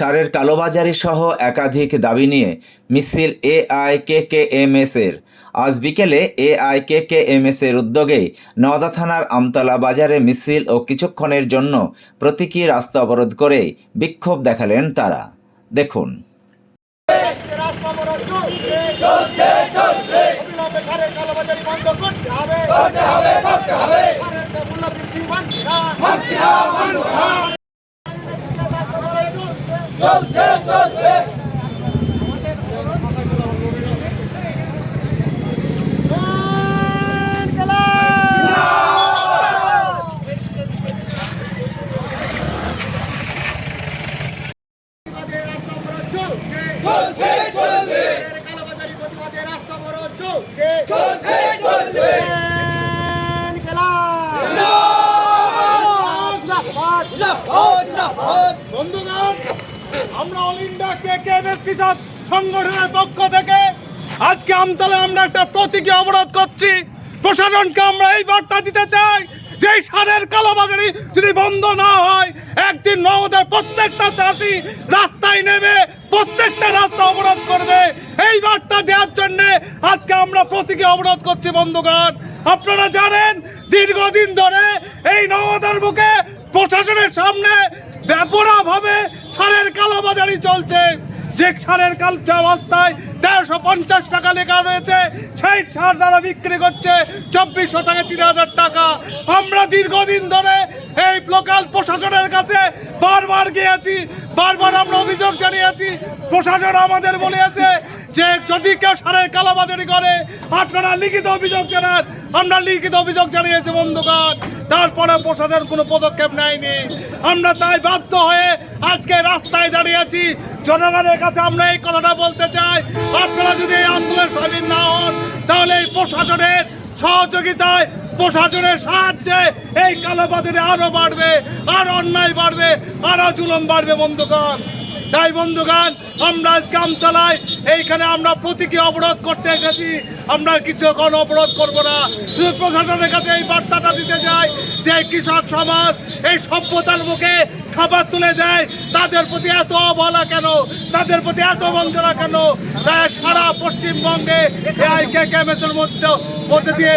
সারের কালোবাজারি সহ একাধিক দাবি নিয়ে মিছিল এআইকেকেএমএস এর আজ বিকেলে এআইকেকেএমএস এর উদ্যোগে নওদা থানার আমতলা বাজারে মিছিল ও কিছুক্ষণের জন্য প্রতীকী রাস্তা অবরোধ করে বিক্ষোভ দেখালেন তারা। দেখুন। রাস্তা চলছে চলছে চলছে অবিলম্বে ঘরের কালোবাজারি বন্ধ করতে হবে করতে হবে করতে হবে ঘরের মূল্য বৃদ্ধি মানছি না মানছি না মানব না চলছে চলছে রাস্তা অবরোধ চলছে চলছে চলছে কালোবাজারি প্রতিবাদে রাস্তা অবরোধ চলছে চলছে চলছে। বন্ধুগণ আমরা all India K K S কৃষক সংগঠনের পক্ষ থেকে আজকে আমতলে আমরা একটা প্রতীকী অবরোধ করছি। প্রশাসনকে আমরা এই বার্তা দিতে চাই যে সারের কালোবাজারি যদি বন্ধ না হয়, একদিন নগদের প্রত্যেকটা চাষি রাস্তায় নেমে প্রত্যেকটা রাস্তা অবরোধ করবে। বার্তা দেওয়ার জন্য আজকে আমরা প্রতীকে অবরোধ করছি, বন্ধুগণ। আপনারা জানেন, দীর্ঘদিন ধরে এই নবদার মুখে প্রশাসনের সামনে ব্যাপরাভাবে সারের কালোবাজারি চলছে। যে সারের কাল যে অবস্থায় তেরোশো পঞ্চাশ টাকা লেখা রয়েছে। সেই সার তারা বিক্রি করছে, চব্বিশশো টাকা তিন হাজার টাকা। আমরা দীর্ঘদিন ধরে এই লোকাল প্রশাসনের কাছে বারবার গিয়েছি, বারবার আমরা অভিযোগ জানিয়েছি। প্রশাসন আমাদের বলেছে যে যদি কেউ সারের কালাবাজারি করে, আপনারা লিখিত অভিযোগ জানান। আমরা লিখিত অভিযোগ জানিয়েছি বন্ধুগণ তারপরে প্রশাসন কোনো পদক্ষেপ নেয়নি। আমরা তাই বাধ্য হয়ে আজকে রাস্তায় দাঁড়িয়েছি। জনগণের কাছে আমরা এই কথাটা বলতে চাই, আপনারা যদি এই আন্দোলন স্বাধীন না হন, তাহলে এই প্রশাসনের সহযোগিতায়, প্রশাসনের সাহায্যে এই কালোবাজারে আরও বাড়বে, আর অন্যায় বাড়বে, আরও জুলম বাড়বে, বন্ধুগণ। তাই বন্ধুগান আমরা আজকে আমতলায়, এইখানে আমরা প্রতীকী অবরোধ করতে এসেছি। আমরা কিছু কোনো অবরোধ করব না। শুধু প্রশাসনের কাছে এই বার্তাটা দিতে চাই যে কৃষক সমাজ এই সভ্যতার মুখে খাবার তুলে দেয়। তাদের প্রতি এত অবহেলা কেন? তাদের প্রতি এত বঞ্চনা কেন? তাই সারা পশ্চিমবঙ্গে ক্যামেসের মধ্যে মধ্যে দিয়ে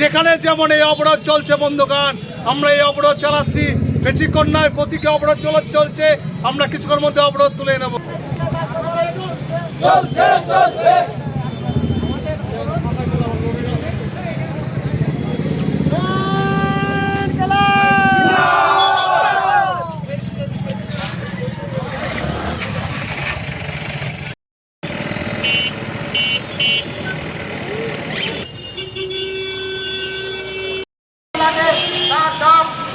যেখানে যেমন এই অবরোধ চলছে বন্ধুগান আমরা এই অবরোধ চালাচ্ছি। নয় প্রতীকী অবরোধ চলা চলছে। আমরা কিছুক্ষণ মধ্যে অবরোধ তুলে নেব চলছে চলছে লাগে তার দাম